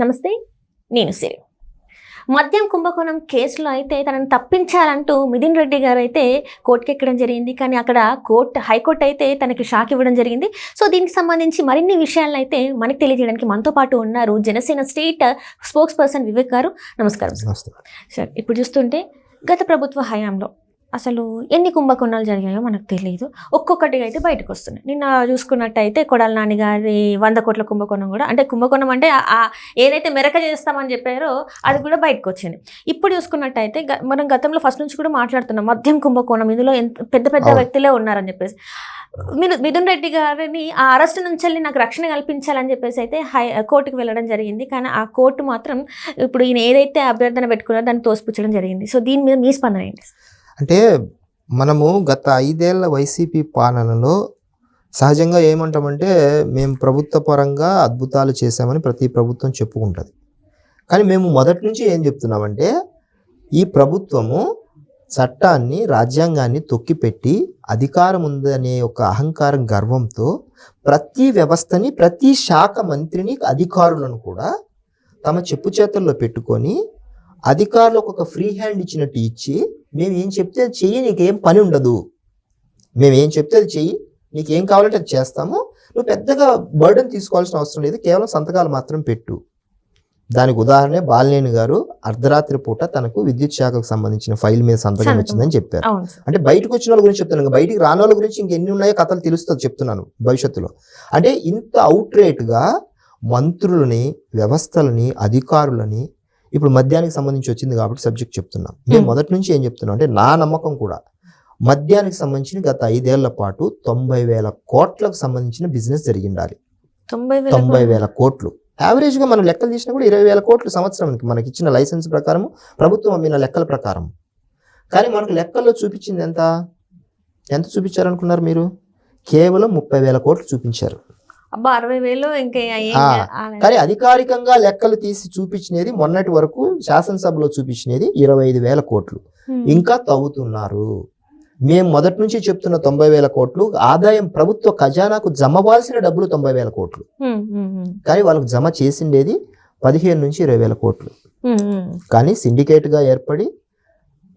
నమస్తే నేను సిరి. మద్యం కుంభకోణం కేసులో అయితే తనని తప్పించాలంటూ మిథున్ రెడ్డి గారు అయితే కోర్టుకి ఎక్కడం జరిగింది. కానీ అక్కడ కోర్టు హైకోర్టు అయితే తనకి షాక్ ఇవ్వడం జరిగింది. సో దీనికి సంబంధించి మరిన్ని విషయాలను అయితే మనకి తెలియజేయడానికి మనతో పాటు ఉన్నారు Janasena state spokesperson Vivek గారు. నమస్కారం సార్ ఇప్పుడు చూస్తుంటే గత ప్రభుత్వ హయాంలో అసలు ఎన్ని కుంభకోణాలు జరిగాయో మనకు తెలియదు ఒక్కొక్కటిగా అయితే బయటకు వస్తున్నాయి. నిన్న చూసుకున్నట్టయితే కొడాల నాని గారి వంద కోట్ల కుంభకోణం కూడా అంటే కుంభకోణం అంటే ఏదైతే మెరక చేస్తామని చెప్పారో అది కూడా బయటకు వచ్చింది. ఇప్పుడు చూసుకున్నట్టయితే గ- మనం గతంలో ఫస్ట్ నుంచి కూడా మాట్లాడుతున్నాం మద్యం కుంభకోణం ఇందులో ఎంత పెద్ద పెద్ద. వ్యక్తులే ఉన్నారని చెప్పేసి. మీరు మిథున్ రెడ్డి గారిని ఆ అరెస్ట్ నుంచి వెళ్ళి నాకు రక్షణ కల్పించాలని చెప్పేసి అయితే హై కోర్టుకు వెళ్ళడం జరిగింది. కానీ ఆ కోర్టు మాత్రం ఇప్పుడు ఈయన ఏదైతే అభ్యర్థన పెట్టుకున్నారో దాన్ని తోసిపుచ్చడం జరిగింది. సో దీని మీద మీ స్పందన ఏంటి? అంటే మనము గత ఐదేళ్ళ వైసీపీ పాలనలో సహజంగా ఏమంటామంటే మేము ప్రభుత్వ పరంగా అద్భుతాలు చేశామని ప్రతి ప్రభుత్వం చెప్పుకుంటుంది. కానీ మేము మొదటి నుంచి ఏం చెప్తున్నామంటే ఈ ప్రభుత్వము చట్టాన్ని రాజ్యాంగాన్ని తొక్కిపెట్టి అధికారం ఉందనే ఒక అహంకారం గర్వంతో ప్రతి వ్యవస్థని ప్రతి శాఖ మంత్రిని అధికారులను కూడా తమ చెప్పు చేతుల్లో పెట్టుకొని అధికారులకు ఒక ఫ్రీ హ్యాండ్ ఇచ్చినట్టు ఇచ్చి మేము ఏం చెప్తే అది చెయ్యి నీకేం పని ఉండదు. మేము ఏం చెప్తే అది చెయ్యి నీకేం కావాలంటే అది చేస్తాము. నువ్వు పెద్దగా బర్డన్ తీసుకోవాల్సిన అవసరం లేదు కేవలం సంతకాలు మాత్రం పెట్టు. దానికి ఉదాహరణ బాలినేని గారు అర్ధరాత్రి పూట తనకు విద్యుత్ శాఖకు సంబంధించిన ఫైల్ మీద సంతకం. వచ్చిందని చెప్పారు. అంటే బయటకు వచ్చిన వాళ్ళ గురించి చెప్తాను ఇంకా బయటికి రాని వాళ్ళ గురించి ఇంకెన్ని ఉన్నాయో కథలు తెలుస్తుంది చెప్తున్నాను భవిష్యత్తులో. అంటే ఇంత అవుట్గా మంత్రులని వ్యవస్థలని అధికారులని ఇప్పుడు మద్యానికి సంబంధించి వచ్చింది కాబట్టి సబ్జెక్ట్ చెప్తున్నాం. నేను Hmm. మొదటి నుంచి ఏం చెప్తున్నాం అంటే నా నమ్మకం కూడా మద్యానికి సంబంధించిన గత ఐదేళ్ళ పాటు తొంభై వేల కోట్లకు సంబంధించిన బిజినెస్ జరిగిండాలి. తొంభై వేల తొంభై వేల కోట్లు. Average గా మనం లెక్కలు తీసినా కూడా ఇరవై వేల కోట్లు సంవత్సరానికి మనకి ఇచ్చిన లైసెన్స్ ప్రకారం ప్రభుత్వం అమ్మిన లెక్కల ప్రకారం కానీ మనకు లెక్కల్లో చూపించింది ఎంత? ఎంత చూపించారనుకున్నారు మీరు? కేవలం ముప్పై వేల కోట్లు చూపించారు. అబ్బా అరవై వేలు ఇంకా కానీ అధికారికంగా లెక్కలు తీసి చూపించినది మొన్నటి వరకు శాసనసభలో చూపించినది ఇరవై ఐదు వేల కోట్లు. ఇంకా తవ్వుతున్నారు మేము మొదటి నుంచి చెప్తున్న తొంభై వేల కోట్లు ఆదాయం ప్రభుత్వ ఖజానాకు జమవాల్సిన డబ్బులు తొంభై వేల కోట్లు. కానీ వాళ్ళకు జమ చేసిండేది పదిహేను నుంచి ఇరవై వేల కోట్లు. కానీ సిండికేట్గా ఏర్పడి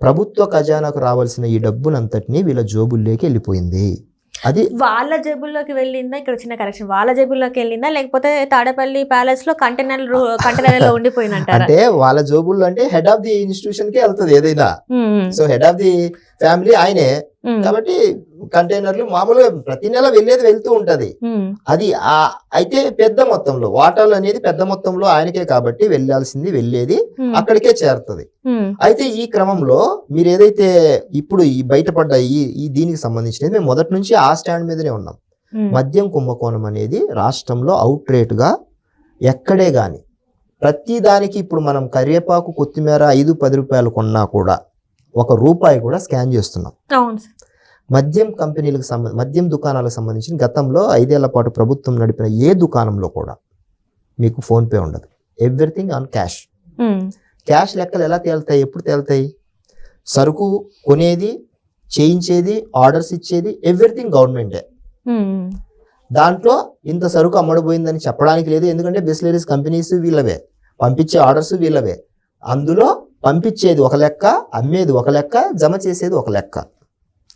ప్రభుత్వ ఖజానాకు రావాల్సిన ఈ డబ్బునంతటినీ వీళ్ళ జోబుల్లోకి వెళ్ళిపోయింది అది వాళ్ళ జేబుల్లోకి వెళ్ళిందా? ఇక్కడ చిన్న కరెక్షన్. వాళ్ళ జేబుల్లోకి వెళ్ళిందా? లేకపోతే తాడేపల్లి ప్యాలెస్లో కంటైనర్ కంటైనర్లో ఉండిపోయినట్టారా అంటే వాళ్ళ జోబుల్లో అంటే హెడ్ ఆఫ్ ది ఇన్స్టిట్యూషన్కి వెళ్తుంది ఏదైనా. So head of the family ఆయనే. కాబట్టి కంటైనర్లు మామూలుగా ప్రతి నెల వెళ్ళేది వెళ్తూ ఉంటది. అది ఆ అయితే పెద్ద మొత్తంలో వాటాలు అనేది పెద్ద మొత్తంలో ఆయనకే కాబట్టి వెళ్ళాల్సింది వెళ్ళేది అక్కడికే చేరుతుంది. అయితే ఈ క్రమంలో మీరు ఏదైతే ఇప్పుడు ఈ బయటపడ్డ ఈ దీనికి సంబంధించినది మేము మొదటి నుంచి ఆ స్టాండ్ మీదనే ఉన్నాం. మద్యం కుంభకోణం అనేది రాష్ట్రంలో అవుట్ రేట్గా ఎక్కడే కానీ ప్రతి దానికి ఇప్పుడు మనం కరివేపాకు కొత్తిమీర ఐదు పది రూపాయలు కొన్నా కూడా ఒక రూపాయి కూడా స్కాన్ చేస్తున్నాం మద్యం కంపెనీలకు సంబంధ మద్యం దుకాణాలకు సంబంధించి గతంలో ఐదేళ్ళ పాటు ప్రభుత్వం నడిపిన ఏ దుకాణంలో కూడా మీకు ఫోన్పే ఉండదు. Everything on cash. క్యాష్ లెక్కలు ఎలా తేలుతాయి? ఎప్పుడు తేలుతాయి? సరుకు కొనేది చేయించేది ఆర్డర్స్ ఇచ్చేది ఎవ్రీథింగ్ గవర్నమెంటే. దాంట్లో ఇంత సరుకు అమ్మడబోయిందని చెప్పడానికి లేదు. ఎందుకంటే బిస్లరీస్ కంపెనీస్ వీళ్ళవే. పంపించే ఆర్డర్స్ వీళ్ళవే. అందులో పంపించేది ఒక లెక్క అమ్మేది ఒక లెక్క జమ చేసేది ఒక లెక్క.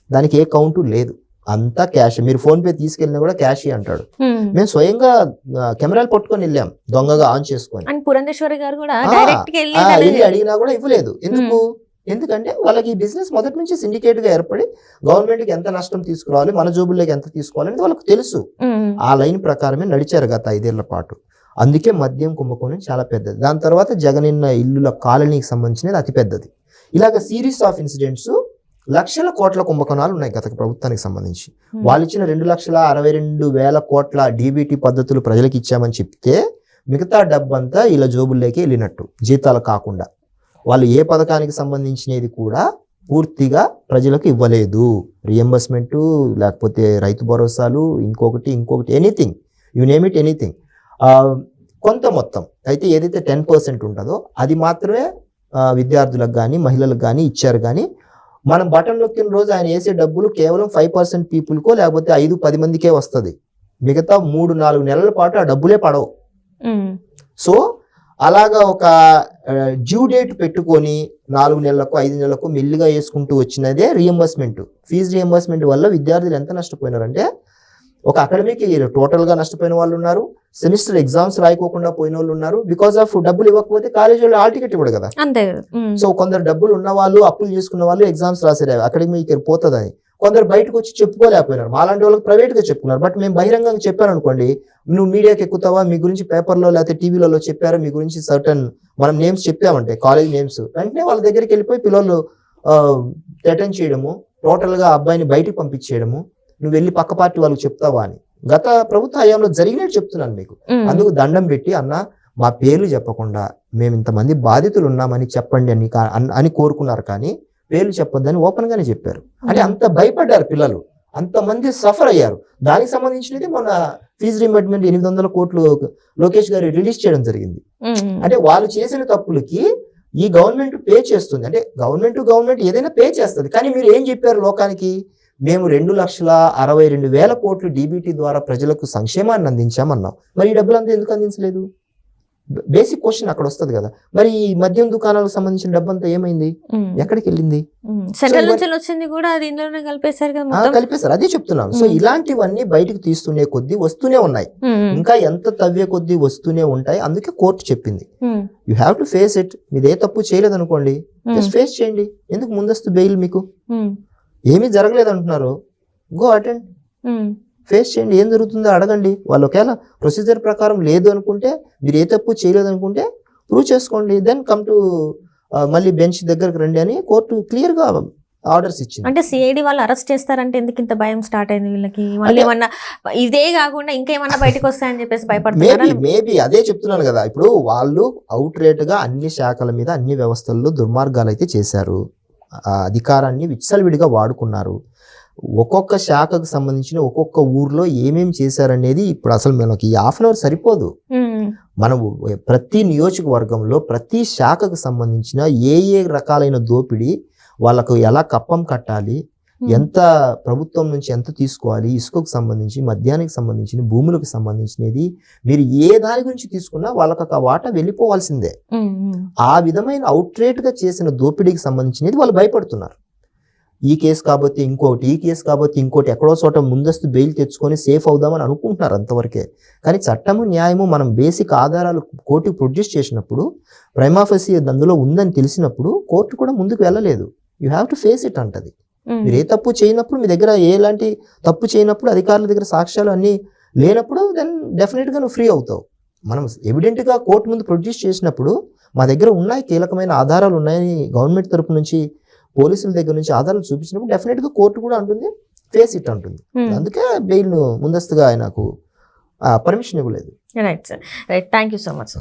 దానికి ఏ కౌంటు లేదు. అంతా క్యాష్. మీరు ఫోన్ పే తీసుకెళ్ళినా కూడా క్యాష్ అంటాడు. మేము స్వయంగా కెమెరాలు పట్టుకొని వెళ్ళాం. దొంగగా ఆన్ చేసుకొని. అండ్ పురంధేశ్వరి గారు కూడా ఆ, డైరెక్ట్గా వెళ్ళి అడిగినా కూడా ఇవ్వలేదు. ఎందుకు? ఎందుకంటే వాళ్ళకి ఈ బిజినెస్ మొదటి నుంచి సిండికేట్గా ఏర్పడి గవర్నమెంట్కి ఎంత నష్టం తీసుకురావాలి మన జోబుల్లోకి ఎంత తీసుకోవాలని వాళ్ళకి తెలుసు. ఆ లైన్ ప్రకారమే నడిచారు గత ఐదేళ్ళ పాటు. అందుకే మద్యం కుంభకోణం చాలా పెద్దది. దాని తర్వాత జగనిన్న ఇల్లుల కాలనీకి సంబంధించినది అతి పెద్దది ఇలాగ సిరీస్ ఆఫ్ ఇన్సిడెంట్స్ లక్షల కోట్ల కుంభకోణాలు ఉన్నాయి గత ప్రభుత్వానికి సంబంధించి. వాళ్ళు ఇచ్చిన రెండు లక్షల అరవై రెండు వేల కోట్ల డీబీటీ పద్ధతులు ప్రజలకు ఇచ్చామని చెప్తే మిగతా డబ్బంతా ఇలా జోబుల్లోకి వెళ్ళినట్టు జీతాలు కాకుండా. వాళ్ళు ఏ పథకానికి సంబంధించినది కూడా పూర్తిగా ప్రజలకు ఇవ్వలేదు. రియంబర్స్మెంట్ లేకపోతే రైతు భరోసాలు ఇంకొకటి ఇంకొకటి anything you name it anything కొంత మొత్తం. అయితే ఏదైతే టెన్ పర్సెంట్ ఉంటుందో అది మాత్రమే విద్యార్థులకు కానీ మహిళలకు కానీ ఇచ్చారు కానీ మనం బటన్ నొక్కిన రోజు ఆయన వేసే డబ్బులు కేవలం ఫైవ్ పర్సెంట్ పీపుల్కో లేకపోతే ఐదు పది మందికే వస్తుంది. మిగతా మూడు నాలుగు నెలల పాటు ఆ డబ్బులే పడవు. సో అలాగా ఒక డ్యూ డేట్ పెట్టుకొని నాలుగు నెలలకు ఐదు నెలలకు మెల్లిగా వేసుకుంటూ వచ్చినదే రియంబర్స్మెంట్ ఫీజు రియంబర్స్మెంట్ వల్ల విద్యార్థులు ఎంత నష్టపోయినారంటే ఒక అకాడమిక్ ఇయర్ టోటల్గా నష్టపోయిన వాళ్ళు ఉన్నారు. సెమిస్టర్ ఎగ్జామ్స్ రాయకోకుండా పోయిన వాళ్ళు ఉన్నారు. బికాస్ ఆఫ్ డబ్బులు ఇవ్వకపోతే కాలేజ్ వాళ్ళు హాల్ టికెట్ ఇవ్వడు కదా. అంతే. సో కొందరు డబ్బులు ఉన్న వాళ్ళు అప్పులు చేసుకున్న వాళ్ళు ఎగ్జామ్స్ రాసారు అకాడమిక్ ఇయర్ పోతుందని కొందరు బయటకు వచ్చి చెప్పుకోలేకపోయినారు. మాలాంటి వాళ్ళకి ప్రైవేట్గా చెప్పుకున్నారు. బట్ మేము బహిరంగంగా చెప్పాను అనుకోండి నువ్వు మీడియాకి ఎక్కుతావా? మీ గురించి పేపర్లో లేకపోతే టీవీలలో చెప్పారు? మీ గురించి సర్టన్ మనం నేమ్స్ చెప్పామంటే కాలేజ్ నేమ్స్ వెంటనే వాళ్ళ దగ్గరికి వెళ్ళిపోయి పిల్లలు అటెండ్ చేయడము టోటల్గా అబ్బాయిని బయటికి పంపించేయడము. నువ్వు వెళ్ళి పక్క పార్టీ వాళ్ళకి చెప్తావా అని. గత ప్రభుత్వ హయాంలో జరిగినట్టు చెప్తున్నాను మీకు. అందుకు దండం పెట్టి అన్న మా పేర్లు చెప్పకుండా మేము ఇంతమంది బాధితులు ఉన్నామని చెప్పండి అని అన్- కోరుకున్నారు కానీ పేర్లు చెప్పొద్దని ఓపెన్ గానే చెప్పారు. అంటే అంత భయపడ్డారు పిల్లలు. అంతమంది సఫర్ అయ్యారు. దానికి సంబంధించినది మన ఫీజు రిమెంట్మెంట్ ఎనిమిది వందల కోట్లు లోకేష్ గారు రిలీజ్ చేయడం జరిగింది. అంటే వాళ్ళు చేసిన తప్పులకి ఈ గవర్నమెంట్ పే చేస్తుంది. అంటే గవర్నమెంట్ గవర్నమెంట్ ఏదైనా పే చేస్తుంది. కానీ మీరు ఏం చెప్పారు లోకానికి? మేము రెండు లక్షల అరవై రెండు వేల కోట్లు డీబీటీ ద్వారా ప్రజలకు సంక్షేమాన్ని అందించామన్నాం మరి ఈ డబ్బులంతా ఎందుకు అందించలేదు? బేసిక్ క్వశ్చన్ అక్కడ వస్తుంది కదా. మరి ఈ మద్యం దుకాణాలకు సంబంధించిన డబ్బంతా ఏమైంది. ఎక్కడికి వెళ్ళింది. సెంట్రల్ నుంచి వచ్చింది కూడా కలిపేశారు కదా కలిపేశారు. అదే చెప్తున్నాను. సో. ఇలాంటివన్నీ బయటకు తీస్తూనే కొద్దీ వస్తూనే ఉన్నాయి. ఇంకా ఎంత తవ్వే కొద్దీ వస్తూనే ఉంటాయి. అందుకే కోర్టు చెప్పింది. You have to face it ఏ తప్పు చేయలేదు అనుకోండి. జస్ట్ ఫేస్ చేయండి. ఎందుకు ముందస్తు బెయిల్ మీకు. ఏమీ జరగలేదు అంటున్నారు గో అటెండ్. ఫేస్ చేయండి ఏం జరుగుతుందో అడగండి. వాళ్ళు ఒకవేళ ప్రొసీజర్ ప్రకారం లేదు అనుకుంటే మీరు ఏ తప్పు చేయలేదు అనుకుంటే ప్రూవ్ చేసుకోండి దెన్ కమ్ టు మళ్ళీ బెంచ్ దగ్గరకు రండి అని కోర్టు క్లియర్గా ఆర్డర్స్ ఇచ్చింది. అంటే సిఐడి వాళ్ళు అరెస్ట్ చేస్తారంటే ఎందుకు ఇంత భయం స్టార్ట్ అయింది వీళ్ళకి? మళ్ళీ ఏమన్నా ఇదే కాకుండా ఇంకేమన్నా బయటకు వస్తాయని చెప్పేసి భయపడుతున్నారా? మేబీ అదే చెప్తున్నాను కదా. ఇప్పుడు వాళ్ళు అవుట్ రేట్గా అన్ని శాఖల మీద అన్ని వ్యవస్థల్లో దుర్మార్గాలు అయితే చేశారు. అధికారాన్ని విచ్చలవిడిగా వాడుకున్నారు ఒక్కొక్క శాఖకు సంబంధించిన ఒక్కొక్క ఊర్లో ఏమేం చేశారనేది ఇప్పుడు అసలు మనకి ఈ హాఫ్ అన్ అవర్ సరిపోదు. మనం ప్రతి నియోజకవర్గంలో ప్రతి శాఖకు సంబంధించిన ఏ ఏ రకాలైన దోపిడీ వాళ్ళకు ఎలా కప్పం కట్టాలి. ఎంత ప్రభుత్వం నుంచి ఎంత తీసుకోవాలి ఇసుకకు సంబంధించి మద్యానికి సంబంధించిన భూములకు సంబంధించినది మీరు ఏ దాని గురించి తీసుకున్నా వాళ్ళకి ఒక వాటా వెళ్ళిపోవాల్సిందే ఉమ్. ఉమ్. ఆ విధమైన అవుట్రేట్గా చేసిన దోపిడీకి సంబంధించినది వాళ్ళు భయపడుతున్నారు ఈ కేసు కాబట్టి ఇంకోటి ఈ కేసు కాబట్టి ఇంకోటి ఎక్కడో చోట ముందస్తు బెయిల్ తెచ్చుకొని సేఫ్ అవుదామని అనుకుంటున్నారు అంతవరకే కానీ చట్టము న్యాయము మనం బేసిక్ ఆధారాలు కోర్టుకు ప్రొడ్యూస్ చేసినప్పుడు ప్రైమాఫసీ అందులో ఉందని తెలిసినప్పుడు కోర్టు కూడా ముందుకు వెళ్ళలేదు you have to face it అంటది. మీరు ఏ తప్పు చేయనప్పుడు మీ దగ్గర ఎలాంటి తప్పు చేయనప్పుడు అధికారుల దగ్గర సాక్ష్యాలు అన్నీ లేనప్పుడు దెన్ డెఫినెట్గా నువ్వు ఫ్రీ అవుతావు. మనం ఎవిడెంట్గా కోర్టు ముందు ప్రొడ్యూస్ చేసినప్పుడు మా దగ్గర ఉన్నాయి కీలకమైన ఆధారాలు ఉన్నాయని గవర్నమెంట్ తరపు నుంచి పోలీసుల దగ్గర నుంచి ఆధారాలు చూపించినప్పుడు డెఫినెట్గా కోర్టు కూడా అంటుంది ఫేస్ ఇట్ అంటుంది. అందుకే బెయిల్ను ముందస్తుగా ఆయనకు పర్మిషన్ ఇవ్వలేదు. Right sir right thank you so much